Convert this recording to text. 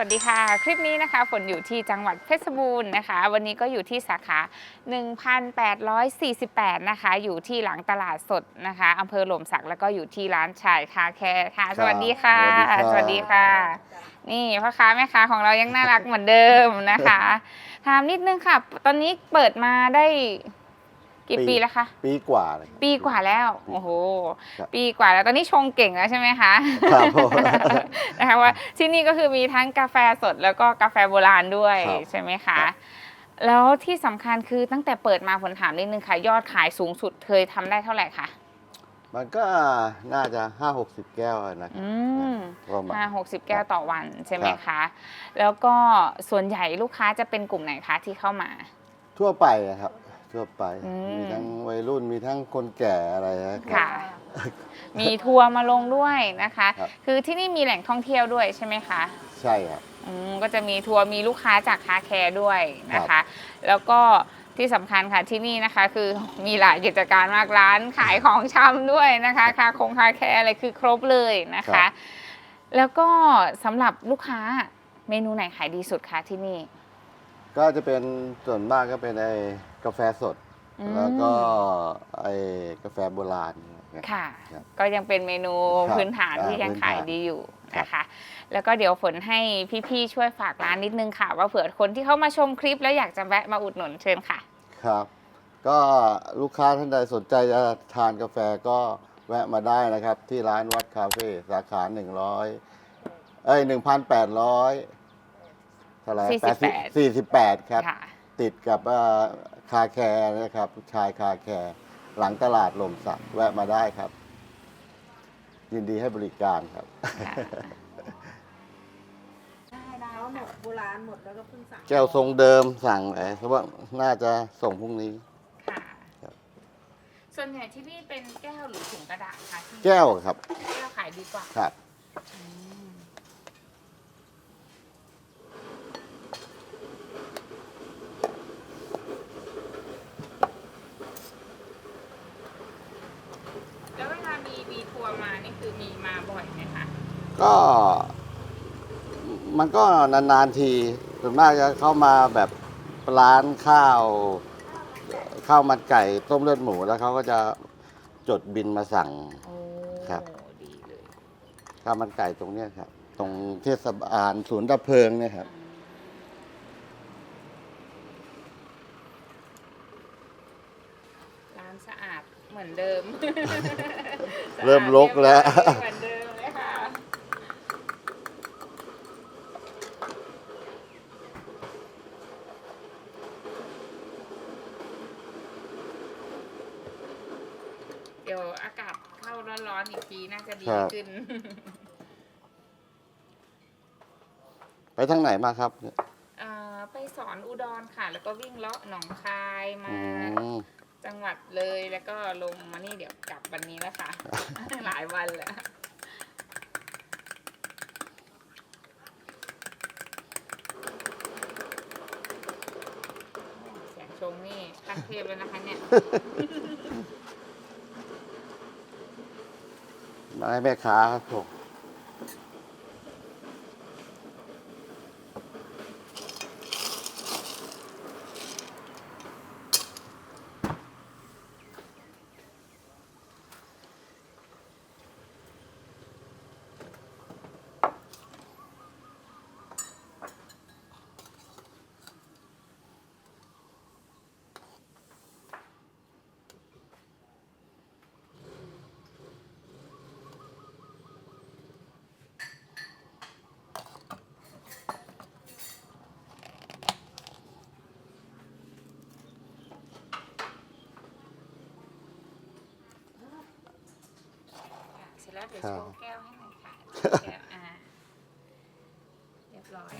วัสดีค่ะ คลิปนี้นะคะฝนอยู่ที่จังหวัดเพชรบูรณ์นะคะ วันนี้ก็อยู่ที่สาขา 1848 นะคะ อยู่ที่หลังตลาดสดนะคะอำเภอหล่มสักแล้วก็อยู่ที่ร้านชายคาแคร์ค่ะ สวัสดีค่ะครับสวัสดีค่ะ นี่พ่อค้าแม่ค้าของเรายังน่ารักเหมือนเดิมนะคะถามนิดนึงค่ะ ตอนนี้เปิดมาได้ กี่ปีแล้วคะปีกว่าเลยครับ ปีกว่าแล้ว โอ้โห ครับปีกว่าแล้วตอนนี้ชงเก่งแล้วใช่ไหมคะครับผมนะคะว่าที่นี่ก็คือมีทั้งกาแฟสดแล้วก็กาแฟโบราณด้วยครับใช่ไหมครัคะบแล้วที่สำคัญคือตั้งแต่เปิดมาผลถามนิดนึงค่ะ ยอดขายสูงสุดเคยทำได้เท่าไหร่คะมันก็น่าจะห้าหกสิบแก้วนะครัอืมประมาณ ห้าหกสิบแก้วต่อวันใช่ไหมครับคะแล้วก็ส่วนใหญ่ลูกค้าจะเป็นกลุ่มไหนคะที่เข้ามา ทั่วไปอะครับ ทั่วไป อืม มีทั้งวัยรุ่นมีทั้งคนแก่อะไรนะครัค่ะ บ มีทัวร์มาลงด้วยนะคะ ครับ คือที่นี่มีแหล่งท่องเที่ยวด้วยใช่ไหมคะใช่ครับ อืมก็จะมีทัวร์มีลูกค้าจากคาแคร์ด้วยนะครัคะ บ แล้วก็ที่สำคัญค่ะที่นี่นะคะ คือมีหลายกิจการมากร้านขายของชำด้วยนะคะคาคงคาแคร์อะไรคือครบเลยนะคะ แล้วก็สำหรับลูกค้าเมนูไหนขายดีสุดคะที่นี่ ก็จะเป็นส่วนมากก็เป็นไอ้กาแฟสด อืมแล้วก็ไอ้กาแฟโบราณเนี่ยค่ะครับ ก็ยังเป็นเมนูครับพื้นฐานที่อ่ายังพื้นขายฐานดีอยู่ครับ นะคะ แล้วก็เดี๋ยวฝนให้พี่ๆช่วยฝากร้านนิดนึงค่ะ ว่าเผื่อคนที่เข้ามาชมคลิปแล้วอยากจะแวะมาอุดหนุนเชิญค่ะ ครับ ก็ลูกค้าท่านใดสนใจจะทานกาแฟก็แวะมาได้นะครับ ที่ร้านวัดคาเฟ่สาขาหนึ่งร้อย เอ้ยหนึ่งพันแปดร้อยเท่าไหร่48สี่สิบแปดครับ ค่ะ ติดกับเอ่อคาแคร์นะครับ ชายคาแคร์หลังตลาดลมสักแวะมาได้ครับ ยินดีให้บริการครับเขาหมดโบราณหมดแล้วก็เพิ่งสั่งแก้วทรงเดิมสั่งไว้เพราะว่าน่าจะส่งพรุ่งนี้ ค่ะ ครับ ส่วนใหญ่ที่นี่เป็นแก้วหรือถุงกระดาษคะที่แก้วครับ แก้วขายดีกว่าครับ อืมแล้วเวลามีมีทัวร์มานี่คือมีมาบ่อยไหมคะ ก็มันก็นานๆทีส่วนมากจะเข้ามาแบบร้านข้าว ข้าวมันไก่ต้มเลือดหมูแล้วเขาก็จะจดบินมาสั่ง โอ้ครับ ดีเลยข้าวมันไก่ตรงเนี้ยครับ ตรงเทศบาลศูนย์ดับเพลิงเนี่ยครับ ร้านสะอาดเหมือนเดิมเริ่มรกแล้ว สะอาดเรียบร้อยเหมือนเดิมเลยค่ะ เดี๋ยวอากาศเข้าร้อนๆอีกทีน่าจะดีครับ ขึ้น ไปทางไหนมาครับเอ่อไปสอนอุดรค่ะ แล้วก็วิ่งเลาะหนองคายมา อืม จังหวัดเลยแล้วก็ลงมานี่เดี๋ยวกลับวันนี้แล้วค่ะ หลายวันแล้ว เสียงชงนี่ขั้นเทพเลยนะคะเนี่ย มาให้แม่ค้าครับผม แล้วเดี๋ยวโชว์แก้วให้หน่อยค่ะแก้วอ่าเรียบร้อย